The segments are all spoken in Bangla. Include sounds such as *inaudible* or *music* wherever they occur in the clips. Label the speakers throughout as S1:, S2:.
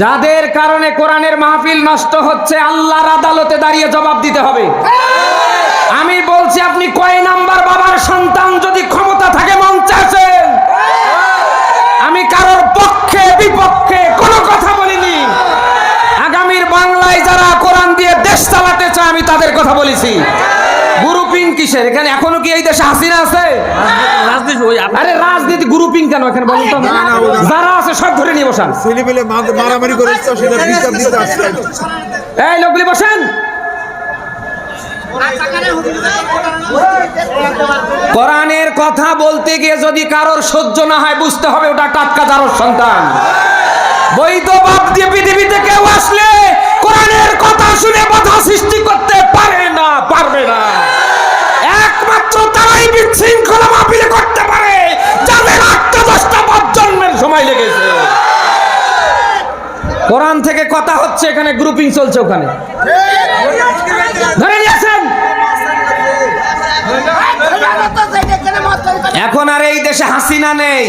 S1: যাদের কারণে কোরআনের মাহফিল নষ্ট হচ্ছে, আল্লাহর আদালতে দাঁড়িয়ে জবাব দিতে হবে। আমি বলছি, আপনি কয় নাম্বার বাবার সন্তান যদি ক্ষমতা থাকে মঞ্চে আছেন আমি কারোর পক্ষে, বিপক্ষে কোনো কথা বলিনি। আগামীর বাংলায় যারা কোরআন দিয়ে দেশ চালাতে চায়, আমি তাদের কথা বলেছি। গ্রুপিং কিসের? এখানে এখনও কি এই দেশে হাসিনা আছে?
S2: রাজনীতি ওই
S1: আরে রাজনীতি গ্রুপিং কেন এখানে বলুন তো? যারা আছে সব ধরে নিয়ে বসান।
S3: ছেলেপেলে মারামারি করে তো সেটা বিচার দিতে আসছে।
S1: এই লোকগুলি বসেন। কোরআনের কথা বলতে গিয়ে যদি কারোর সহ্য না হয় বুঝতে হবে ওটা টাটকা কারোর সন্তান। বৈধ বাপ দিয়ে পৃথিবীতে কেউ আসলে কোরআনের কথা শুনে বাধা সৃষ্টি করতে পারে না, পারবে না। একমাত্র তারাই বিশৃঙ্খলা মাপিলে করতে পারে, যাদের আটটা দশটা পাঁচ জন্মের সময় লেগেছে। কোরআন থেকে কথা হচ্ছে, এখানে গ্রুপিং চলছে ওখানে। ধরে নিয়েছেন? এখন আর এই দেশে হাসিনা নেই।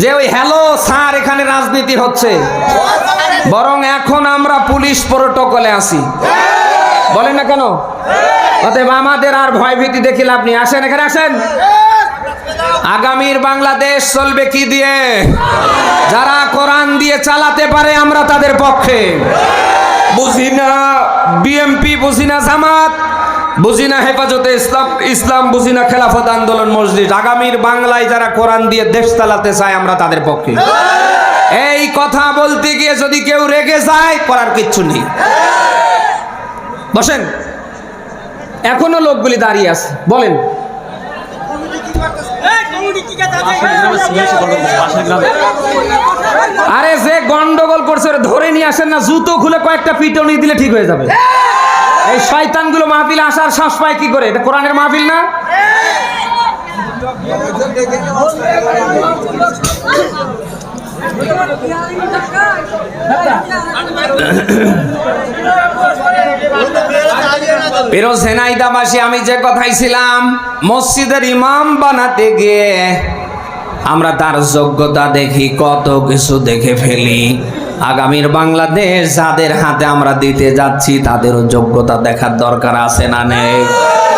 S1: যে ওই হ্যালো স্যার এখানে রাজনীতি হচ্ছে। বরং এখন আমরা পুলিশ প্রোটোকলে আসি বলেন না কেন? অতএব আমাদের আর ভয় ভীতি দেখিলে আপনি আসেন, এখানে আসেন। আগামীর বাংলাদেশ চলবে কি দিয়ে? যারা কোরআন দিয়ে চালাতে পারে আমরা তাদের পক্ষে। বুঝি না বিএমপি, বুঝি না জামাত, বুঝি না হেফাজতে ইসলাম ইসলাম, বুঝি না খেলাফত আন্দোলন মসজিদ। আগামীর বাংলায় যারা কোরআন দিয়ে দেশ চালাতে চায় আমরা তাদের পক্ষে। এই কথা বলতে গিয়ে যদি কেউ রেগে যায় করার কিচ্ছু নেই। বসেন। এখনও লোকগুলি দাঁড়িয়ে আছে। বলেন। আরে যে গন্ডগোল করছে ধরে নিয়ে আসেন না, জুতো খুলে কয়েকটা পিটনি দিলে ঠিক হয়ে যাবে। এই শয়তানগুলো মাহফিলে আসার শ্বাস পায় কি করে? এটা কোরআনের মাহফিল না? *coughs* পেরো সেনাইদাবাসী আমি যে কথাই ছিলাম, মসজিদের ইমাম বানাতে গিয়ে আমরা তার যোগ্যতা দেখি, কত কিছু দেখে ফেলি। আগামীর বাংলাদেশ যাদের হাতে আমরা দিতে যাচ্ছি, তাদেরও যোগ্যতা দেখার দরকার আছে না নেই?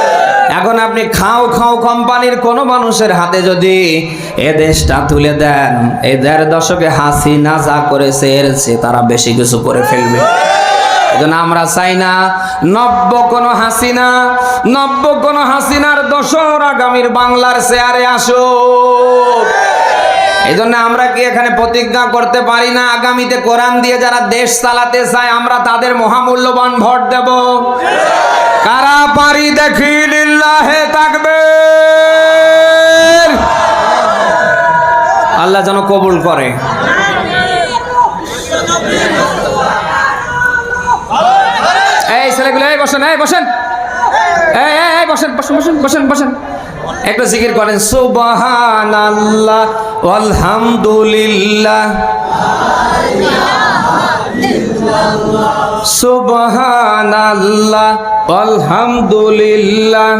S1: এখন আপনি খাও খাও কোম্পানির কোন মানুষের হাতে যদি এ দেশটা তুলে দেন, এই দেড় দশকে হাসিনা যা করেছে, এর তারা বেশি কিছু করে ফেলবে। এজন্য আমরা চাই না নব্য কোনো হাসিনা, নব্য কোনো হাসিনার দশর আগামীর বাংলার চেয়ারে আসো এই জন্য আমরা কি এখানে প্রতিজ্ঞা করতে পারি না? আগামীতে কোরআন দিয়ে যারা দেশ চালাতে চায়, আমরা তাদের মহামূল্যবান ভোট দেব। কারা পারি দেখি লিল্লাহে থাকবে আল্লাহ যেন কবুল করে। এই ছেলেগুলো, এই বসেন এই বসেন। বসেন একটু জিকির করেন সুবহান আল্লাহ আলহামদুলিল্লাহ সুবহান আল্লাহ আলহামদুলিল্লাহ।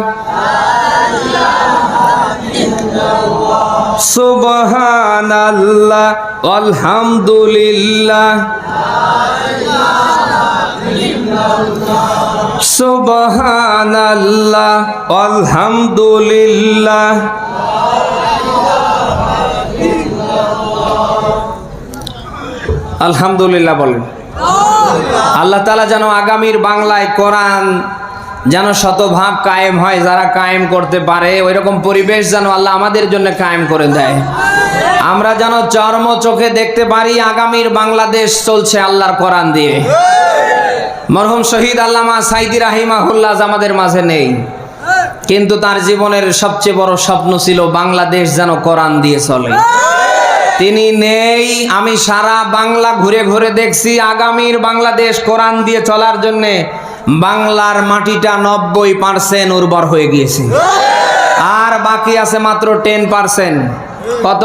S1: সুবহান আল্লাহ আলহামদুলিল্লাহ। সুবহান আল্লাহ আলহামদুলিল্লাহ। আলহামদুলিল্লাহ বলেন। আল্লাহ তালা যেন আগামীর বাংলায় কোরআন যেন শতভাগ কায়েম হয়, যারা কায়েম করতে পারে ওই রকম পরিবেশ যেন আল্লাহ আমাদের জন্য কায়েম করে দেয়। আমরা যেন চর্ম চোখে দেখতে পারি আগামীর বাংলাদেশ চলছে আল্লাহর কোরআন দিয়ে। মরহুম শহীদ আল্লামা সাইদি রাহিমাহুল্লাহ আজ আমাদের মাঝে নেই। কিন্তু তার জীবনের সবচেয়ে বড় স্বপ্ন ছিল বাংলাদেশ যেন কোরআন দিয়ে চলে। তিনি নেই। আমি সারা বাংলা ঘুরে ঘুরে দেখছি আগামীর বাংলাদেশ কোরআন দিয়ে চলার জন্যে বাংলার মাটিটা নব্বই পার্সেন্ট উর্বর হয়ে গিয়েছে। আর বাকি আছে মাত্র টেন পার্সেন্ট কত?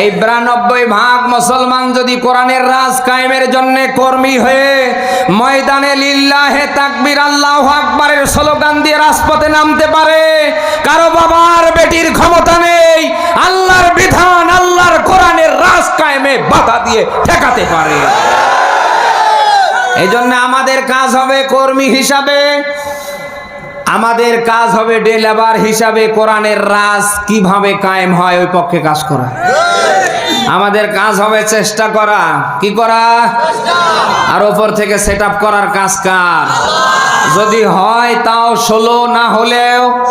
S1: এই বিরানব্বই ভাগ মুসলমান যদি কোরআনের রাজ কায়েমের জন্য কর্মী হয়ে ময়দানে লিল্লাহে তাকবীর আল্লাহ আকবারের স্লোগান দিয়ে রাজপথে নামতে পারে, কারও বাবার বেটির ক্ষমতা নেই, আল্লাহর বিধান, আল্লাহর কোরআনের রাজ কায়েমে বাধা দিয়ে ঠেকাতে পারে। এই জন্য আমাদের কাজ হবে কর্মী হিসাবে আমাদের কাজ হবে ডে লেবার হিসাবে কোরআনের রাজ কীভাবে কায়েম হয় ওই পক্ষে কাজ করা। আমাদের কাজ হবে চেষ্টা করা। কি করা? আর ওপর থেকে সেট করার কাজ কার? যদি হয় তাও ষোলো, না হলেও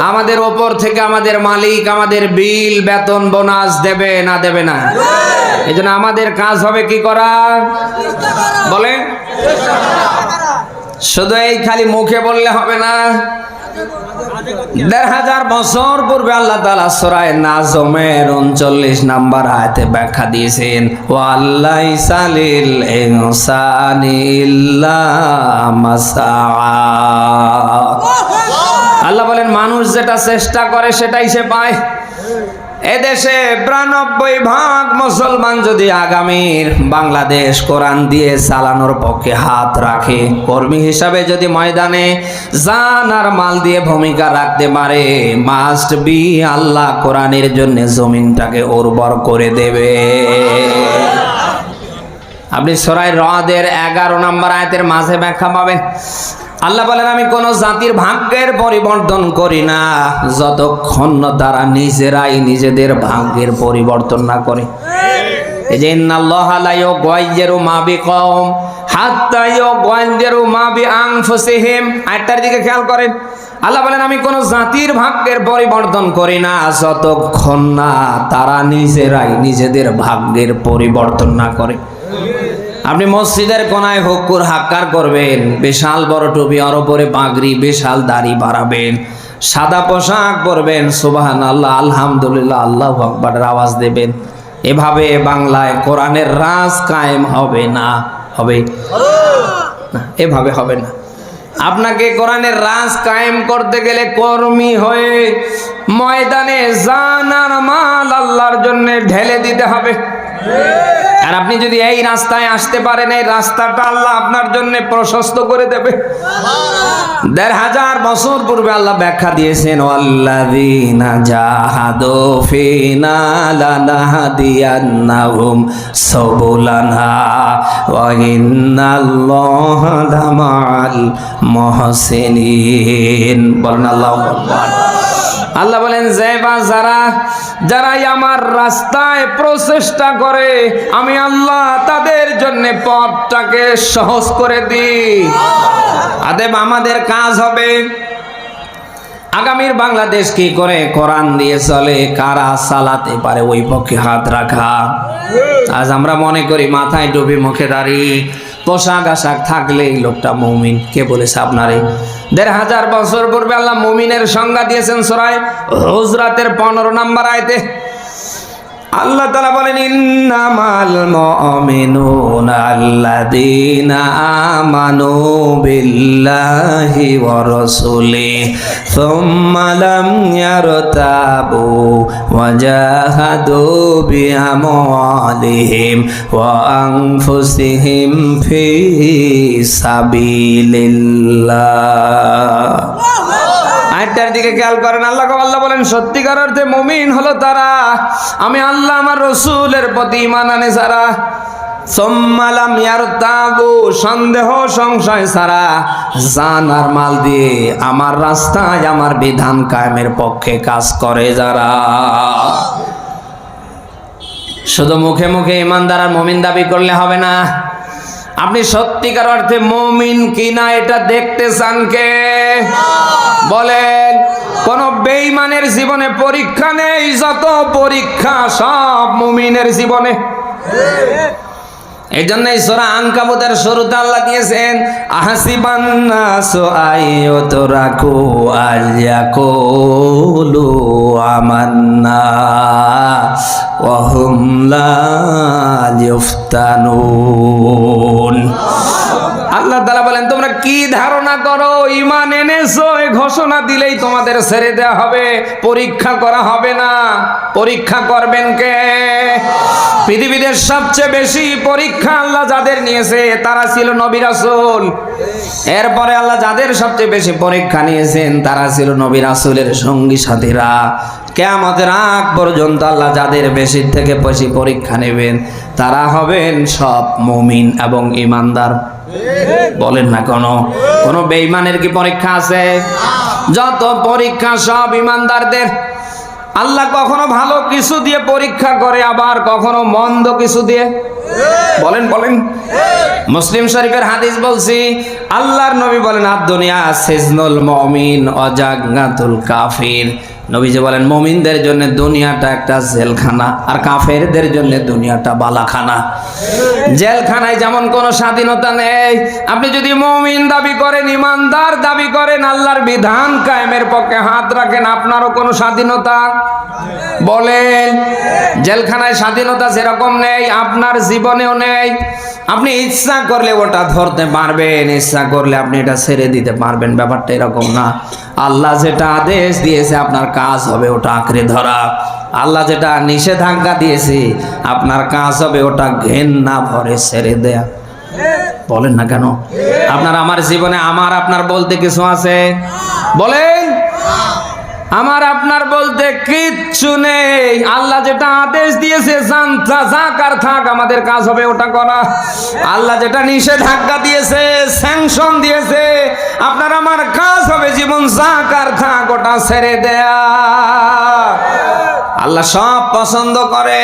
S1: আমাদের ওপর থেকে আমাদের মালিক আমাদের বিল, বেতন, বোনাস দেবে, না দেবে না। এই আমাদের কাজ হবে কি করা? বলে শুধু এই খালি মুখে বললে হবে না দেড় হাজার বছর পূর্বে আল্লাহ তালা সরায় নাজমের উনচল্লিশ নাম্বার আয়তে ব্যাখ্যা দিয়েছেন ও আল্লাহ সালিল। আল্লাহ বলেন, মানুষ যেটা চেষ্টা করে সেটাই সে পায় এদেশে বিরানব্বই ভাগ মুসলমান যদি আগামীর বাংলাদেশ কোরআন দিয়ে চালানোর পক্ষে হাত রাখে, কর্মী হিসাবে যদি ময়দানে জান আর মাল দিয়ে ভূমিকা রাখতে পারে মাস্ট বি আল্লাহ কোরআনের জন্য জমিনটাকে উর্বর করে দেবে। আপনি সরাই রদের এগারো নম্বর আয়তের মাঝে ব্যাখ্যা পাবেন আল্লাহ বলেন, আমি কোন জাতির ভাগ্যের পরিবর্তন করি না। যতক্ষণ তারা নিজেরাই নিজেদের ভাগ্যের পরিবর্তন না করে। এই যে মা মা দিকে খেয়াল বলেন, আমি কোন জাতির ভাগ্যের পরিবর্তন করি না। যতক্ষণ না তারা নিজেরাই নিজেদের ভাগ্যের পরিবর্তন না করে। আপনি মসজিদের কোনায় হকুর হাক্কার করবেন, বিশাল বড় টুপি আর ওপরে পাগড়ি, বিশাল দাড়ি বাড়াবেন, সাদা পোশাক পরবেন সুবাহান আল্লাহ আলহামদুলিল্লাহ, আল্লাহ আকবরের আওয়াজ দেবেন। এভাবে বাংলায় কোরআনের রাজ কায়েম হবে না, হবে এভাবে হবে না। আপনাকে কোরআনের রাজ কায়েম করতে গেলে কর্মী হয়ে ময়দানে জান আর মাল আল্লাহর জন্য ঢেলে দিতে হবে। আর আপনি যদি এই রাস্তায় আসতে পারেন, এই রাস্তাটা আল্লাহ আপনার জন্য প্রশস্ত করে দেবে। দেড় হাজার বছর পূর্বে আল্লাহ ব্যাখ্যা দিয়েছেন মুহসিনিন। বলেন আল্লাহু আল্লাহ বলেন, যে বা যারা, যারাই আমার রাস্তায় প্রচেষ্টা করে, আমি আল্লাহ তাদের জন্য পথটাকে সহজ করে দিই। আদেব, আমাদের কাজ হবে। আগামীর বাংলাদেশ কি করে? কোরআন দিয়ে চলে, কারা চালাতে পারে ওই পক্ষে হাত রাখা? আজ আমরা মনে করি, মাথায় ডুবি মুখে দাঁড়িয়ে পোশাক আশাক থাকলে এই লোকটা মৌমিন। কে বলেছে আপনারে? দেড় হাজার বছর পূর্বে আল্লাহ মুমিনের সংজ্ঞা দিয়েছেন সরাই হুজরাতের পনেরো নাম্বার আয়তে। আল্লাহ তালা বলেন, ইন্নামাল মুমিনুন আল্লাযীনা আমানু বিল্লাহি ওয়া থুম্মা লাম ইয়ারতাবু ওয়া বিআমওয়ালিহিম ওয়া আনফুসিহিম ফি সাবিলিল্লাহ। আয়টার দিকে খেয়াল করেন, আল্লাহ আল্লাহ বলেন, সত্যিকার অর্থে মুমিন হলো তারা। আমি আল্লাহ আমার রসুলের প্রতি ইমান আনে যারা। সোম্মালাম ইয়ারতাবু সন্দেহ, সংশয় ছাড়া জান আর মাল দিয়ে আমার রাস্তায় আমার বিধান কায়েমের পক্ষে কাজ করে যারা। শুধু মুখে মুখে ইমানদার আর মমিন দাবি করলে হবে না। আপনি সত্যিকার অর্থে মমিন কিনা এটা দেখতে চান কে? বলেন, কোন বেইমানের জীবনে পরীক্ষা নেই, যত পরীক্ষা সব মুমিনের জীবনে। এই জন্যই সোরা আনকাবুতের শুরুতে আল্লাহ দিয়েছেন আইয়ুতরাকু আলিয়াকুলু আমান্না ওয়া ইফতানুন আল্লাহ তালা বলেন, তোমরা কি ধারণা করো? ইমান এনেছো? ঘোষণা দিলেই তোমাদের ছেড়ে দেওয়া হবে, পরীক্ষা করা হবে না। পরীক্ষা করবেন কে? পৃথিবীতে সবচেয়ে বেশি পরীক্ষা আল্লাহ যাদের নিয়েছে, তারা ছিল নবী রাসূল। এরপরে আল্লাহ যাদের সবচেয়ে বেশি পরীক্ষা নিয়েছেন, তারা ছিল নবী রাসূলের সঙ্গী সাথীরা। কেয়ামতের আগ পর্যন্ত আল্লাহ যাদের বেশি থেকে বেশি পরীক্ষা নেবেন, তারা হবেন সব মুমিন এবং ইমানদার বলেন না কোনো কোনো বেঈমানের কি পরীক্ষা আছে? যত পরীক্ষা সব ইমানদারদের। আল্লাহ কখনো ভালো কিছু দিয়ে পরীক্ষা করে, আবার কখনো মন্দ কিছু দিয়ে। বলেন বলেন। মুসলিম শরীফের হাদিস বলছি, আল্লাহর নবী বলেন আর দুনিয়া সেজনুল মমিন অজাগাতুল কাফির। নবীজি বলেন, মমিনদের জন্য দুনিয়াটা একটা জেলখানা আর কাফেরদের জন্য দুনিয়াটা বালাখানা। জেলখানায় যেমন কোনো স্বাধীনতা নেই, আপনি যদি মমিন দাবি করেন, ইমানদার দাবি করেন, আল্লাহর বিধান কায়েমের পক্ষে হাত রাখেন, আপনারও কোনো স্বাধীনতা? বলেন, জেলখানায় স্বাধীনতা সেরকম নেই, আপনার জীবনেও নেই। আপনি ইচ্ছা করলে ওটা ধরতে পারবেন, ইচ্ছা করলে আপনি এটা ছেড়ে দিতে পারবেন, ব্যাপারটা এরকম না। আল্লাহ যেটা আদেশ দিয়েছে, আপনার কাজ হবে ওটা আঁকড়ে ধরা। আল্লাহ যেটা নিষেধাজ্ঞা দিয়েছে, আপনার কাজ হবে ওটা ঘেন্না ভরে ছেড়ে দেয়া। বলেন না কেন? আপনার আমার জীবনে আমার, আপনার বলতে কিছু আছে? বলেন! আমার আপনার বলতে কিচ্ছু নেই। আল্লাহ যেটা আদেশ দিয়েছে যাক আর থাক, আমাদের কাজ হবে, ওটা করা। আল্লাহ যেটা নিষেধাজ্ঞা দিয়েছে স্যাংশন দিয়েছে, আপনার আমার কাজ হবে, জীবন যাক থাক, ওটা ছেড়ে দেয়া। আল্লাহ সব পছন্দ করে।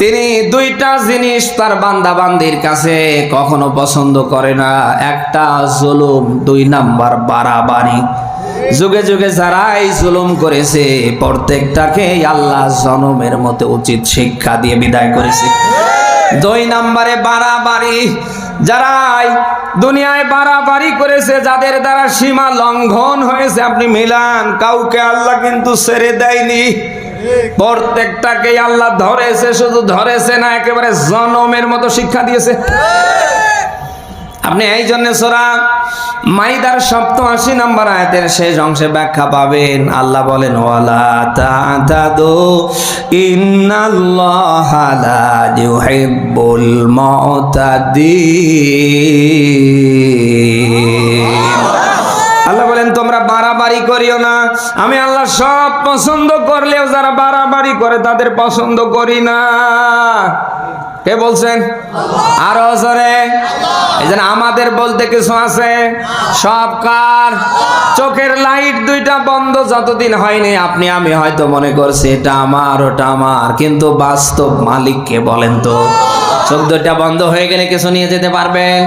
S1: তিনি দুইটা জিনিস তার বান্দা বান্দির কাছে কখনো পছন্দ করে না। একটা জুলুম, দুই নাম্বার বাড়াবাড়ি। যুগে যুগে যারাই জুলুম করেছে, প্রত্যেকটাকে আল্লাহ জনমের মতো উচিত শিক্ষা দিয়ে বিদায় করেছে। দুই নাম্বারে বাড়াবাড়ি, যারাই দুনিয়ায় বাড়াবাড়ি করেছে, যাদের দ্বারা সীমা লঙ্ঘন হয়েছে, আপনি মিলান, কাউকে আল্লাহ কিন্তু ছেড়ে দেয়নি। প্রত্যেকটাকে আল্লাহ ধরেছে, শুধু ধরেছে না, একেবারে জনমের মতো শিক্ষা দিয়েছে। আপনি এই জন্য সোরা মাইদার সপ্তম আশি নম্বর আয়াতের শেষ অংশে ব্যাখ্যা পাবেন। আল্লাহ বলেন, ওয়ালা আল্লাহ বলেন, তোমরা বাড়াবাড়ি করিও না। আমি আল্লাহ সব পছন্দ করলেও যারা বাড়াবাড়ি করে তাদের পছন্দ করি না। কে বলছেন? আরও জোরে। এই আমাদের বলতে কিছু আছে। সব কার চোখের লাইট দুইটা বন্ধ যতদিন হয়নি, আপনি আমি হয়তো মনে করছি এটা আমার, ওটা আমার। কিন্তু বাস্তব মালিককে বলেন তো? চোখ দুইটা বন্ধ হয়ে গেলে কিছু নিয়ে যেতে পারবেন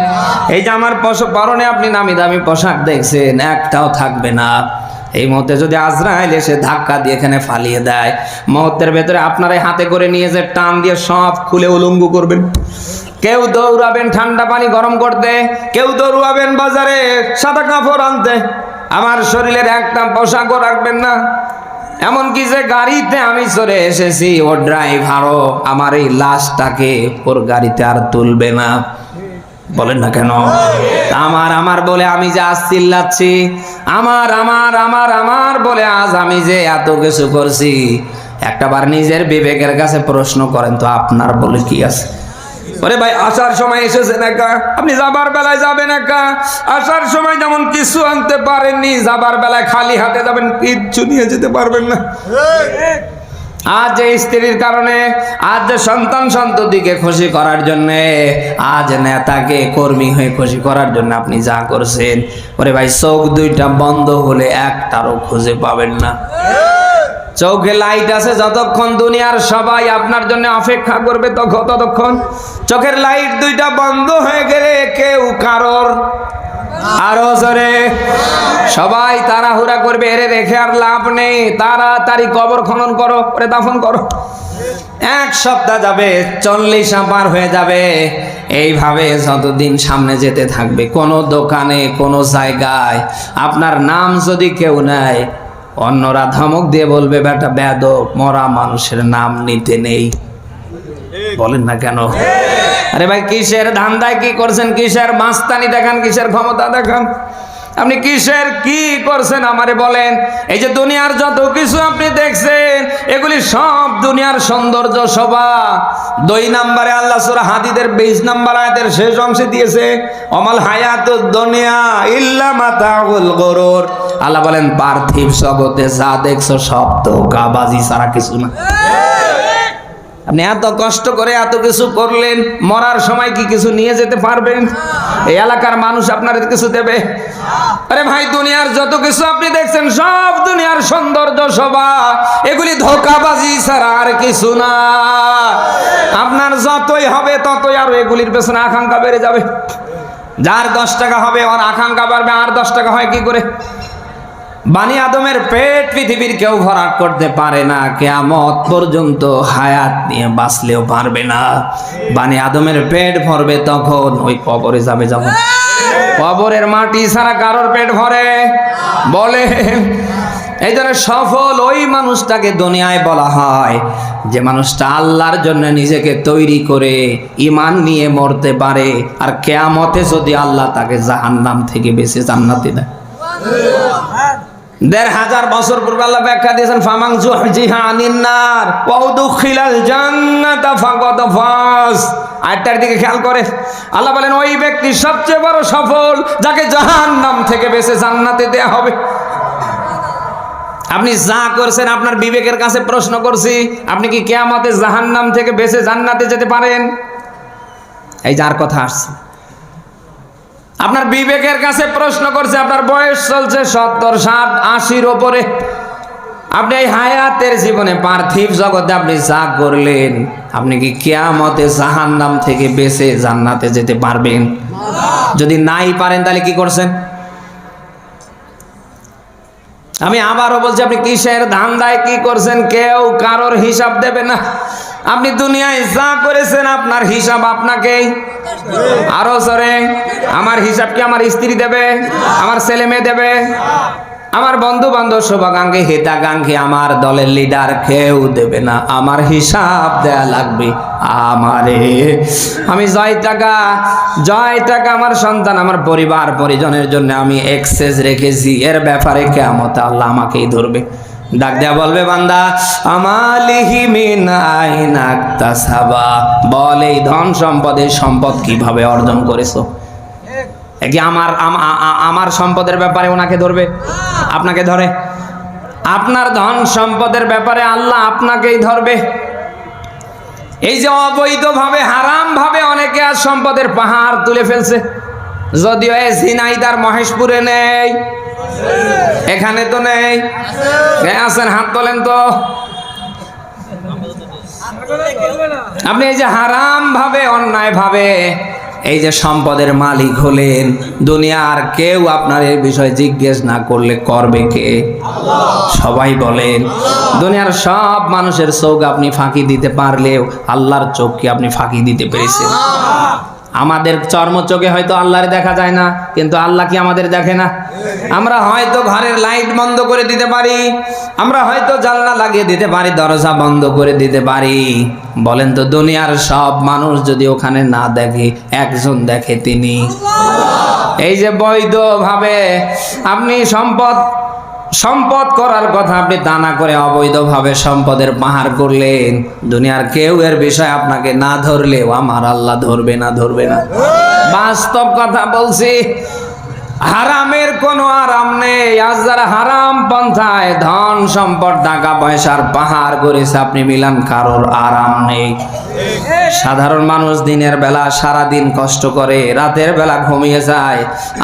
S1: এই যে আমার পরনে আপনি নামি দামি পোশাক দেখছেন, একটাও থাকবে না। এই মুহূর্তে যদি আজরাইল এসে ধাক্কা দিয়ে এখানে ফালিয়ে দেয়। মুহূর্তের ভেতরে আপনারাই হাতে করে নিয়ে যে টান দিয়ে সব খুলে উলঙ্গ করবেন। কেউ দৌড়াবেন, ঠান্ডা পানি গরম করতে। কেউ দৌড়াবেন বাজারে, সাদা কাপড় আনতে। আমার শরীরের একটা পোশাকও রাখবেন না। এমনকি যে গাড়িতে আমি চলে এসেছি, ও ড্রাইভারও আমার এই লাশটাকে ওর গাড়িতে আর তুলবে না। বলেন না কেন? আমার আমার বলে আমি যে আজ চিল্লাচ্ছি, আমার আমার আমার আমার বলে আজ আমি যে এত কিছু করছি, একটাবার নিজের বিবেকের কাছে প্রশ্ন করেন তো আপনার বলে কি আছে? ওরে ভাই, আসার সময় এসেছেন একা আপনি যাবার বেলায় যাবেন একা আসার সময় যেমন কিছু আনতে পারেননি, যাবার বেলায় খালি হাতে যাবেন, কিচ্ছু নিয়ে যেতে পারবেন না। আজ যে স্ত্রীর কারণে আজ যে সন্তান সন্ততিকে খুশি করার জন্য আজ নেতাকে কর্মী হয়ে খুশি করার জন্য আপনি যা করছেন, ওরে ভাই, চোখ দুইটা বন্ধ হলে একটারও খুঁজে পাবেন না। চোখে লাইট আছে যতক্ষণ দুনিয়ার সবাই আপনার জন্য অপেক্ষা করবে তখন ততক্ষণ। চোখের লাইট দুইটা বন্ধ হয়ে গেলে কেউ কারোর আরও জোরে। সবাই তাড়াহুড়া করবে, এরে রেখে আর লাভ নেই। তাড়াতাড়ি কবর খনন করো করে দাফন করো। এক সপ্তাহ যাবে, চল্লিশ পার হয়ে যাবে। এইভাবে যতদিন সামনে যেতে থাকবে, কোনো দোকানে, কোনো জায়গায়। আপনার নাম যদি কেউ নেয়, অন্যরা ধমক দিয়ে বলবে, বেটা বেদ মরা মানুষের নাম নিতে নেই। বলেন না কেন? আরে ভাই, কিসের ধান্দায় কি করছেন? কিসের মাস্তানি দেখান, কিসের ক্ষমতা দেখান? আপনি কিসের কি করছেন আমারে বলেন? এই যে দুনিয়ার যত কিছু আপনি দেখছেন, এগুলি সব দুনিয়ার সৌন্দর্য শোভা। দুই নম্বরে আল্লাহ সুরা হাদিদের বিশ নম্বর আয়াতের শেষ অংশে দিয়েছে, অমল হায়াত দুনিয়া ইল্লা মাতাউল গরুর। আল্লাহ বলেন, পার্থিব জগতে যা দেখছ সব তো কাবাজি ছাড়া কিছু না। আপনি এত কষ্ট করে এত কিছু করলেন, মরার সময় কি কিছু নিয়ে যেতে পারবেন? এই এলাকার মানুষ আপনাদের কিছু দেবে? আরে ভাই, দুনিয়ার যত কিছু আপনি দেখছেন, সব দুনিয়ার সৌন্দর্য সভা এগুলি ধোকাবাজি ছাড়া আর কিছু না। আপনার যতই হবে, ততই আর এগুলির পেছনে আকাঙ্ক্ষা বেড়ে যাবে। যার দশ টাকা হবে, ওর আকাঙ্ক্ষা বাড়বে, আর দশ টাকা হয় কি করে? বানি আদমের পেট পৃথিবীর কেউ ভরাট করতে পারে না। কেয়ামত পর্যন্ত হায়াত নিয়ে বাঁচলেও পারবে না। বানি আদমের পেট ভরবে তখন, ওই কবরে যাবে যখন। কবরের মাটি ছাড়া কারোর পেট ভরে। বলে, এই জন্য সফল ওই মানুষটাকে দুনিয়ায় বলা হয়, যে মানুষটা আল্লাহর জন্য নিজেকে তৈরি করে ইমান নিয়ে মরতে পারে। আর কেয়ামতে যদি আল্লাহ তাকে জাহান্নাম থেকে বেঁচে জান্নাতে দেয়। দেড় হাজার বছর পূর্বে আল্লাহ ব্যাখ্যা দিয়েছেন, ফামাং জুহজিহা আনিন নার ওয়া উদখিলাল জান্নাতা ফাকাদ ফাস আয়াতটার দিকে খেয়াল করে, আল্লাহ বলেন, ওই ব্যক্তি সবচেয়ে বড় সফল, যাকে জাহান্নাম থেকে বেঁচে জান্নাতে দেয়া হবে। আপনি যা করছেন, আপনার বিবেকের কাছে প্রশ্ন করছি, আপনি কি কেয়ামতে জাহান্নাম থেকে বেঁচে জান্নাতে যেতে পারেন? এই যার কথা আসছে। আপনার বিবেকের কাছে প্রশ্ন করছে, আপনার বয়স চলছে সত্তর, ষাট, আশির ওপরে। আপনি এই হায়াতের জীবনে পার্থিব জগতে আপনি যা করলেন, আপনি কি কেয়ামতে জাহান্নাম থেকে বেঁচে জান্নাতে যেতে পারবেন? যদি নাই পারেন তাহলে কি করছেন? আমি আবারও বলছি, আপনি কিসের ধান্দায় কি করছেন? কেউ কারোর হিসাব দেবে না। আপনি দুনিয়ায় যা করেছেন, আপনার হিসাব আপনাকেই। আরও সরে আমার হিসাব কি আমার স্ত্রী দেবে? আমার ছেলে মেয়ে দেবে? আমার বন্ধু বান্ধব শুভাকাঙ্ক্ষী হিতাকাঙ্ক্ষী আমার দলের লিডার কেউ দেবে না। আমার হিসাব দেয়া লাগবে আমারে। আমি জয় টাকা জয় টাকা আমার সন্তান, আমার পরিবার, পরিজনের জন্য আমি এক্সেস রেখেছি। এর ব্যাপারে কেমত আল্লাহ আমাকেই ধরবে। ডাক দেয়া বলবে বান্দা, আমালিহি বল ধন সম্পদের সম্পদ কীভাবে অর্জন করেছ? কি আমার আমার সম্পদের ব্যাপারে ওনাকে ধরবে। আপনাকে ধরে। আপনার ধন সম্পদের ব্যাপারে আল্লাহ আপনাকেই ধরবে। এই যে অবৈধভাবে হারাম ভাবে অনেকে আজ সম্পদের পাহাড় তুলে ফেলছে। যদিও এ ঝিনাইদার মহেশপুরে নেই। এখানে তো নেই। আছেন, হাত তোলেন তো। আপনি এই যে হারাম ভাবে অন্যায় ভাবে এই যে সম্পদের মালিক হলেন, দুনিয়ার কেউ আপনার এই বিষয়ে জিজ্ঞেস না করলে করবে কে? সবাই বলেন, দুনিয়ার সব মানুষের চোখ আপনি ফাঁকি দিতে পারলেও আল্লাহর চোখকে আপনি ফাঁকি দিতে পেরেছেন? আমাদের চর্ম চোখে হয়তো আল্লাহর দেখা যায় না, কিন্তু আল্লাহ কি আমাদের দেখে না? আমরা হয়তো ঘরের লাইট বন্ধ করে দিতে পারি, আমরা হয়তো জানলা লাগিয়ে দিতে পারি, দরজা বন্ধ করে দিতে পারি। বলেন তো, দুনিয়ার সব মানুষ যদি ওখানে না দেখে, একজন দেখে তিনি। এই যে বৈধভাবে আপনি সম্পদ সম্পদ করার কথা আপনি দানা করে অবৈধভাবে সম্পদের পাহাড় করলেন দুনিয়ার কেউ এর বিষয়ে আপনাকে না ধরলেও আমার আল্লাহ ধরবে না ধরবে না। বাস্তব কথা বলছি হারামের কোনো আরাম নেই। আজ যারা হারাম পন্থায় ধন সম্পদ, টাকা পয়সার পাহাড় করেছে, আপনি মিলান, কারোর আরাম নেই। সাধারণ মানুষ দিনের বেলা সারা দিন কষ্ট করে, রাতের বেলা ঘুমিয়ে যায়,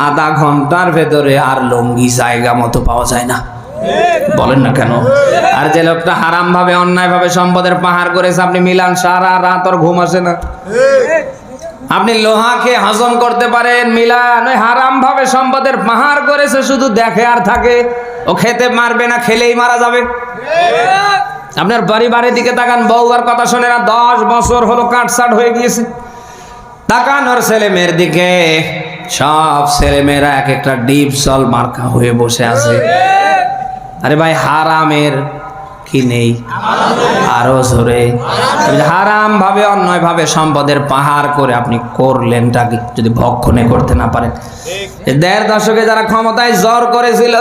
S1: আধা ঘণ্টার ভেতরে আর লঙ্গি জায়গা মতো পাওয়া যায় না। বলেন না কেন? আর যে লোকটা হারাম ভাবে অন্যায় ভাবে সম্পদের পাহাড় করেছে, আপনি মিলান, সারা রাত ওর ঘুম আসে না। আপনি লোহাকে হজম করতে পারেন, মিলান। ওই হারাম ভাবে সম্পদের পাহাড় করেছে, শুধু দেখে আর থাকে। ও খেতে মারবে না, খেলেই মারা যাবে। আপনার পরিবারের দিকে তাকান বউ আর কথা শোনে না, দশ বছর হলো কাটসাট হয়ে গিয়েছে। তাকান ওর ছেলে মেয়ের দিকে। সব ছেলে মেয়েরা এক একটা ডিপ সল মার্কা হয়ে বসে আছে। আরে ভাই, হারামের কি নেই। আরও জোরে। হারাম ভাবে অন্যায় ভাবে সম্পদের পাহাড় করে আপনি করলেনটা যদি ভক্ষণে করতে না পারেন। দেড় দশকে যারা ক্ষমতায় জোর করেছিল,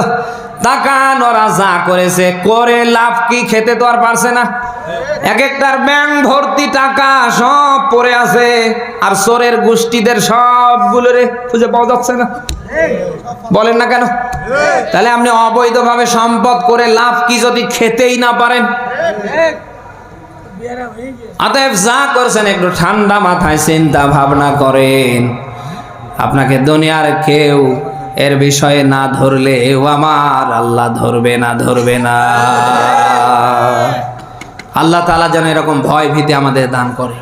S1: তাকান, ওরা যা করেছে, করে লাভ কি খেতে তো আর পারছে না। এক একটার ব্যাংক ভর্তি টাকা সব পড়ে আছে, আর চোরের গোষ্ঠীদের সবগুলো রে খুঁজে পাওয়া যাচ্ছে না। বলেন না কেন? তাহলে আপনি অবৈধভাবে সম্পদ করে লাভ কি যদি খেতেই না পারেন? অতএব যা করছেন একটু ঠান্ডা মাথায় চিন্তা ভাবনা করেন। আপনাকে দুনিয়ার কেউ এর বিষয়ে না ধরলে আমার আল্লাহ ধরবে না ধরবে না। আল্লাহ তালা যেন এরকম ভয় ভীতি আমাদের দান করে।